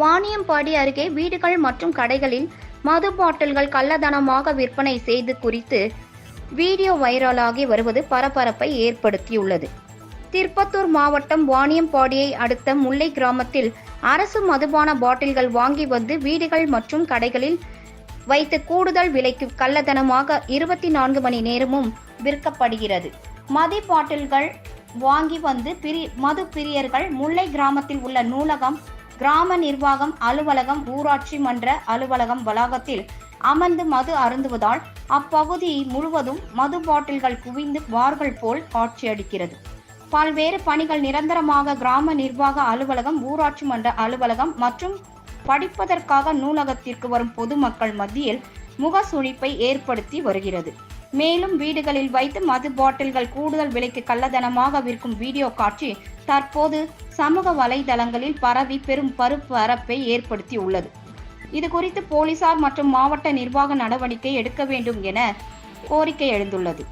வாணியம்பாடி அருகே வீடுகள் மற்றும் கடைகளில் மது பாட்டில்கள் கள்ளதனமாக விற்பனை செய்து குறித்து வீடியோ வைரலாகி வருவது பரபரப்பை ஏற்படுத்தியுள்ளது. திருப்பத்தூர் மாவட்டம் வாணியம்பாடியை அடுத்த முல்லை கிராமத்தில் அரசு மதுபான பாட்டில்கள் வாங்கி வந்து வீடுகள் மற்றும் கடைகளில் வைத்து கூடுதல் விலைக்கு கள்ளதனமாக இருபத்தி நான்கு மணி நேரமும் விற்கப்படுகிறது. மது பாட்டில்கள் வாங்கி வந்து பிரி மது பிரியர்கள் முல்லை கிராமத்தில் உள்ள நூலகம் கிராம நிர்வாகம் அலுவலகம் ஊராட்சி மன்ற அலுவலகம் வளாகத்தில் அமர்ந்து மது அருந்துவதால் அப்பகுதி முழுவதும் மது பாட்டில்கள் குவிந்து வார்கள் போல் காட்சியளிக்கிறது பல்வேறு பணிகள் நிரந்தரமாக கிராம நிர்வாக அலுவலகம் ஊராட்சி மன்ற அலுவலகம் மற்றும் படிப்பதற்காக நூலகத்திற்கு வரும் பொதுமக்கள் மத்தியில் முகசுழிப்பை ஏற்படுத்தி வருகிறது. மேலும் வீடுகளில் வைத்து மது பாட்டில்கள் கூடுதல் விலைக்கு கள்ளதனமாக விற்கும் வீடியோ காட்சி தற்போது சமூக வலைதளங்களில் பரவி பெரும் பரப்பரப்பை ஏற்படுத்தி உள்ளது இது குறித்து போலீசார் மற்றும் மாவட்ட நிர்வாக நடவடிக்கை எடுக்க வேண்டும் என கோரிக்கை எழுந்துள்ளது.